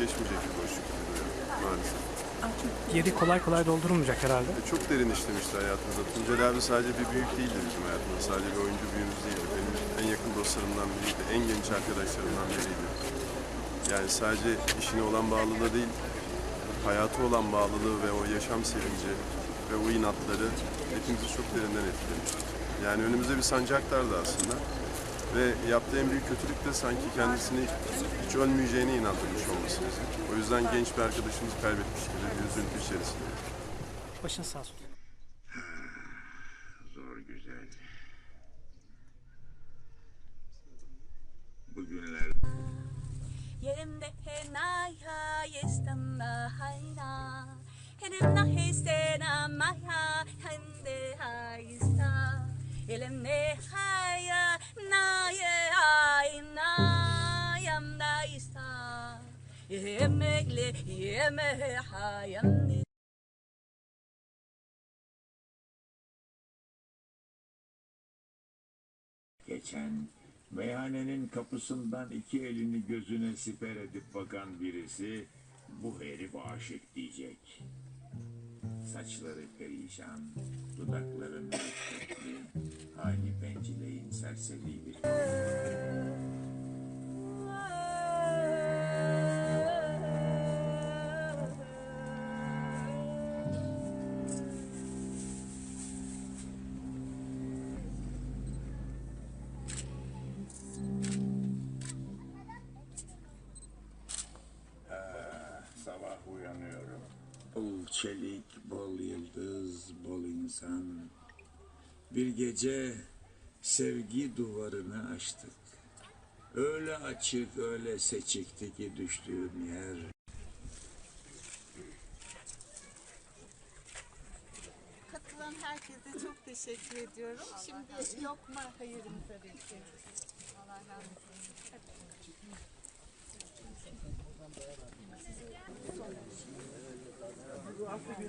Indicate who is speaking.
Speaker 1: geçmeyecek bir boşluk gibi duruyor maalesef.
Speaker 2: Yeri kolay kolay doldurulmayacak herhalde.
Speaker 1: E, çok derin işlemişti hayatımıza. Tuncel abi sadece bir büyük değildi bizim hayatımızda. Sadece bir oyuncu büyüğümüz değildi. Benim en yakın dostlarımdan biriydi. En genç arkadaşlarımdan biriydi. Yani sadece işine olan bağlılığı değil, hayatı olan bağlılığı ve o yaşam sevinci ve o inatları hepimizi çok derinden etkilemişti. Yani önümüzde bir sancaklardı aslında. Ve yaptığı en büyük kötülük de sanki kendisini hiç ölmeyeceğine inandırmış olması. O yüzden genç bir arkadaşımızı kaybetmiş gibi bir üzüntü içerisinde.
Speaker 2: Başın sağ olsun.
Speaker 3: Zor güzel. Bugünler
Speaker 4: Yerimde henaya yestanda hayna Herimna hestena maya hende haysta Yerimde haya ayna yamda ista Yemekle yeme hayamni
Speaker 3: geçen meyhanenin kapısından iki elini gözüne siper edip bakan birisi bu herif aşık diyecek. Saçları perişan, dudakları mürekkepli, aynı bencileyin serseri bir Uyanıyorum. Bol çelik, bol yıldız, bol insan. Bir gece sevgi duvarını açtık. Öyle açık, öyle seçikti ki düştüğüm yer.
Speaker 5: Katılan herkese çok teşekkür ediyorum. Şimdi lokma hayırımıza verecek. Allah razı olsun. Hadi.